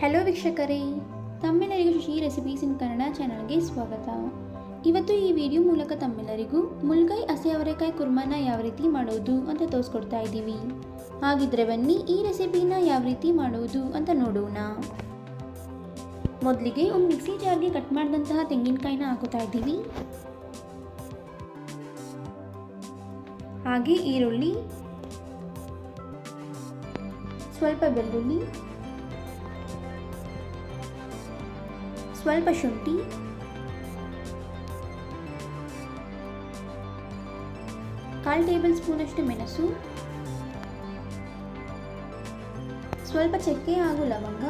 Hello ವೀಕ್ಷಕರೇ. ತಮ್ಮೆಲ್ಲರಿಗೂ Shashi recipes ಇನ್ ಕನ್ನಡ ಚಾನಲ್ಗೆ ಸ್ವಾಗತ. ಇವತ್ತು ಈ ವಿಡಿಯೋ ಮೂಲಕ ತಮ್ಮೆಲ್ಲರಿಗೂ ಮುಲ್ಗಾಯಿ ಹಸಿ ಅವರೆಕಾಯಿ ಕುರ್ಮಾನ ಯಾವ ರೀತಿ ಮಾಡೋದು ಅಂತ ತೋರಿಸ್ಕೊಡ್ತಾ ಇದ್ದೀವಿ. ಹಾಗಿದ್ರೆ ಬನ್ನಿ ಈ ರೆಸಿಪಿನ ಯಾವ ರೀತಿ ಮಾಡೋದು ಅಂತ ನೋಡೋಣ. ಮೊದಲಿಗೆ ಒಂದು ಮಿಕ್ಸಿ ಜಾರ್ಗೆ ಕಟ್ ಮಾಡಿದಂತಹ ತೆಂಗಿನಕಾಯಿನ ಹಾಕೋತಾ ಇದ್ದೀವಿ. ಹಾಗೆ ಈರುಳ್ಳಿ, ಸ್ವಲ್ಪ ಬೆಳ್ಳುಳ್ಳಿ ಸ್ವಲ್ಪ ಶುಂಠಿ. ಕಾಲು ಟೇಬಲ್ ಸ್ಪೂನಷ್ಟು ಮೆಣಸು. ಸ್ವಲ್ಪ ಚಕ್ಕೆ ಹಾಗೂ ಲವಂಗ.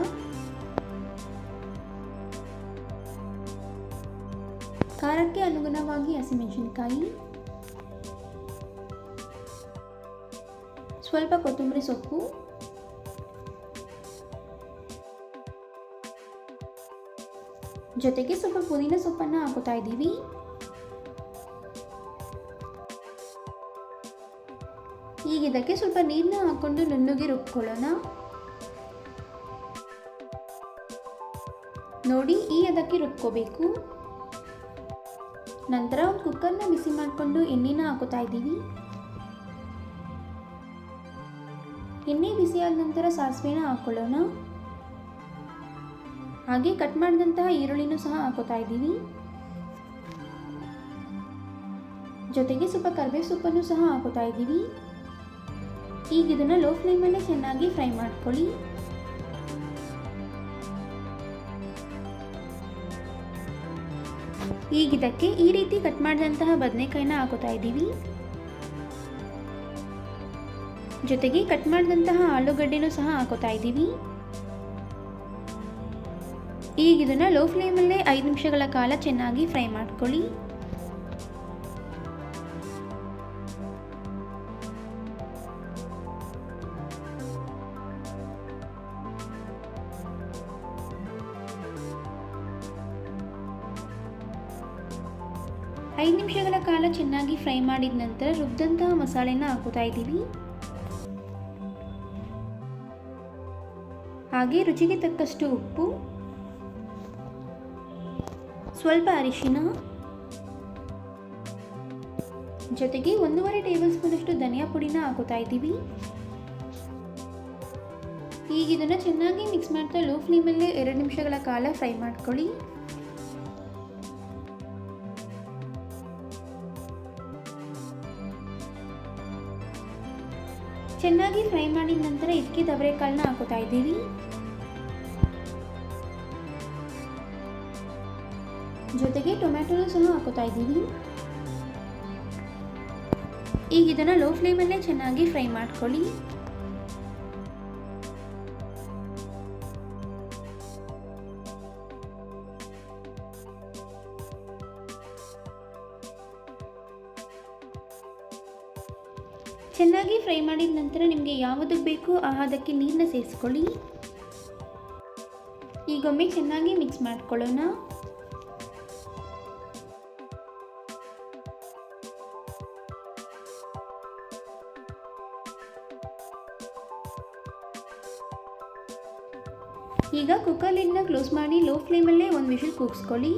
ಖಾರಕ್ಕೆ ಅನುಗುಣವಾಗಿ ಹಸಿಮೆಣಸಿನಕಾಯಿ. ಸ್ವಲ್ಪ ಕೊತ್ತಂಬರಿ ಸೊಪ್ಪು. ಜೊತೆಗೆ ಸ್ವಲ್ಪ ಪುದೀನ ಸೊಪ್ಪನ್ನು ಹಾಕೋತಾ ಇದ್ದೀವಿ ಈಗ ಇದಕ್ಕೆ ಸ್ವಲ್ಪ ನೀರನ್ನ ಹಾಕ್ಕೊಂಡು ನುಣ್ಣಗೆ ರುಬ್ಕೊಳ್ಳೋಣ ನೋಡಿ ಈ ಅದಕ್ಕೆ ರುಬ್ಕೋಬೇಕು ನಂತರ ಒಂದು ಕುಕ್ಕರ್ನ ಬಿಸಿ ಮಾಡಿಕೊಂಡು ಎಣ್ಣೆನ ಹಾಕೋತಾ ಇದ್ದೀವಿ ಎಣ್ಣೆ ಬಿಸಿಯಾದ ನಂತರ ಸಾಸಿವೆನ ಹಾಕ್ಕೊಳ್ಳೋಣ ಹಾಗೆ ಕಟ್ ಮಾಡಿದಂತಹ ಈರುಳ್ಳಿನೂ ಸಹ ಹಾಕೋತಾ ಇದ್ದೀವಿ. ಜೊತೆಗೆ ಸ್ವಲ್ಪ ಕರ್ಬೇವು ಸೊಪ್ಪನ್ನು ಸಹ ಹಾಕೋತಾ ಇದ್ದೀವಿ. ಈಗ ಇದನ್ನ ಲೋ ಫ್ಲೇಮಲ್ಲೇ ಚೆನ್ನಾಗಿ ಫ್ರೈ ಮಾಡ್ಕೊಳ್ಳಿ. ಈಗ ಇದಕ್ಕೆ ಈ ರೀತಿ ಕಟ್ ಮಾಡಿದಂತಹ ಬದನೆಕಾಯಿನ ಹಾಕೋತಾ ಇದ್ದೀವಿ. ಜೊತೆಗೆ ಕಟ್ ಮಾಡಿದಂತಹ ಆಲೂಗಡ್ಡೆನೂ ಸಹ ಹಾಕೋತಾ ಇದ್ದೀವಿ. ಈಗ ಇದನ್ನು ಲೋ ಫ್ಲೇಮಲ್ಲೇ ಐದು ನಿಮಿಷಗಳ ಕಾಲ ಚೆನ್ನಾಗಿ ಫ್ರೈ ಮಾಡ್ಕೊಳ್ಳಿ. ಐದು ನಿಮಿಷಗಳ ಕಾಲ ಚೆನ್ನಾಗಿ ಫ್ರೈ ಮಾಡಿದ ನಂತರ ರುಬ್ಬಿದಂತಹ ಮಸಾಲೆನ ಹಾಕುತ್ತಾ ಇದ್ದೀವಿ. ಹಾಗೆ ರುಚಿಗೆ ತಕ್ಕಷ್ಟು ಉಪ್ಪು ಸ್ವಲ್ಪ ಅರಿಶಿನ. ಜೊತೆಗೆ ಒಂದೂವರೆ ಟೇಬಲ್ ಸ್ಪೂನಷ್ಟು ಧನಿಯಾ ಪುಡಿನ ಹಾಕೋತಾ ಇದ್ದೀವಿ. ಈಗ ಇದನ್ನು ಚೆನ್ನಾಗಿ ಮಿಕ್ಸ್ ಮಾಡ್ತಾ ಲೋ ಫ್ಲೇಮಲ್ಲೇ ಎರಡು ನಿಮಿಷಗಳ ಕಾಲ ಫ್ರೈ ಮಾಡ್ಕೊಳ್ಳಿ. ಚೆನ್ನಾಗಿ ಫ್ರೈ ಮಾಡಿದ ನಂತರ ಇದಕ್ಕೆ ದವರೆಕಾಳನ್ನ ಹಾಕೋತಾ ಇದ್ದೀವಿ. ಜೊತೆಗೆ ಟೊಮ್ಯಾಟೊನ ಸಹ ಹಾಕೋತಾ ಇದ್ದೀವಿ. ಈಗ ಇದನ್ನು ಲೋ ಫ್ಲೇಮಲ್ಲೇ ಚೆನ್ನಾಗಿ ಫ್ರೈ ಮಾಡ್ಕೊಳ್ಳಿ. ಚೆನ್ನಾಗಿ ಫ್ರೈ ಮಾಡಿದ ನಂತರ ನಿಮಗೆ ಯಾವುದು ಬೇಕೋ ಅದಕ್ಕೆ ನೀರನ್ನ ಸೇರಿಸ್ಕೊಳ್ಳಿ. ಈಗೊಮ್ಮೆ ಚೆನ್ನಾಗಿ ಮಿಕ್ಸ್ ಮಾಡ್ಕೊಳ್ಳೋಣ. ಈಗ ಕುಕ್ಕರ್ ಲಿಡ್ನ ಕ್ಲೋಸ್ ಮಾಡಿ ಲೋ ಫ್ಲೇಮಲ್ಲೇ ಒಂದು ವಿಷಲ್ ಕೂಗಿಸ್ಕೊಳ್ಳಿ.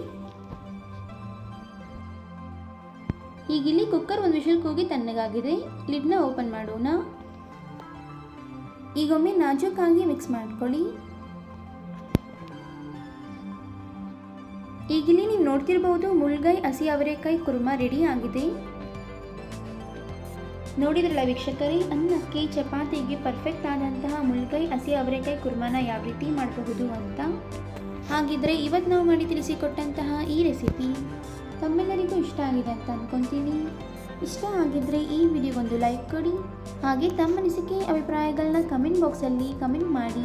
ಈಗ ಇಲ್ಲಿ ಕುಕ್ಕರ್ ಒಂದು ವಿಷಲ್ ಕೂಗಿ ತಣ್ಣಗಾಗಿದೆ. ಲಿಡ್ನ ಓಪನ್ ಮಾಡೋಣ. ಈಗೊಮ್ಮೆ ನಾಜೂಕಾಗಿ ಮಿಕ್ಸ್ ಮಾಡ್ಕೊಳ್ಳಿ. ಈಗಿಲ್ಲಿ ನೀವು ನೋಡ್ತಿರ್ಬೋದು ಮುಳ್ಗಾಯಿ ಹಸಿ ಅವರೆಕಾಯಿ ಕುರ್ಮಾ ರೆಡಿ ಆಗಿದೆ. ನೋಡಿದ್ರಲ್ಲ ವೀಕ್ಷಕರೇ, ಅನ್ನಕ್ಕೆ ಚಪಾತಿಗೆ ಪರ್ಫೆಕ್ಟ್ ಆದಂತಹ ಮುಳ್ಗೈ ಹಸಿ ಅವರೆಕಾಯಿ ಕುರ್ಮಾನ ಯಾವ ರೀತಿ ಮಾಡಬಹುದು ಅಂತ? ಹಾಗಿದ್ರೆ ಇವತ್ತು ನಾವು ಮಾಡಿ ತಿಳಿಸಿಕೊಟ್ಟಂತಹ ಈ ರೆಸಿಪಿ ತಮ್ಮೆಲ್ಲರಿಗೂ ಇಷ್ಟ ಆಗಿದೆ ಅಂತ ಅಂದ್ಕೊತೀನಿ ಇಷ್ಟ ಆಗಿದ್ದರೆ ಈ ವಿಡಿಯೋಗೊಂದು ಲೈಕ್ ಕೊಡಿ, ಹಾಗೆ ತಮ್ಮ ಅನಿಸಿಕೆ ಅಭಿಪ್ರಾಯಗಳನ್ನ ಕಮೆಂಟ್ ಬಾಕ್ಸಲ್ಲಿ ಕಮೆಂಟ್ ಮಾಡಿ.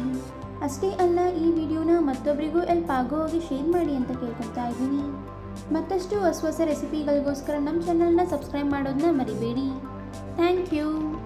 ಅಷ್ಟೇ ಅಲ್ಲ, ಈ ವಿಡಿಯೋನ ಮತ್ತೊಬ್ಬರಿಗೂ ಎಲ್ಪ್ ಆಗೋ ಹಾಗೆ ಶೇರ್ ಮಾಡಿ ಅಂತ ಕೇಳ್ಕೊತಾ ಇದ್ದೀನಿ. ಮತ್ತಷ್ಟು ಹೊಸ ಹೊಸ ರೆಸಿಪಿಗಳಿಗೋಸ್ಕರ ನಮ್ಮ ಚಾನಲ್ನ ಸಬ್ಸ್ಕ್ರೈಬ್ ಮಾಡೋದನ್ನ ಮರಿಬೇಡಿ. Thank you.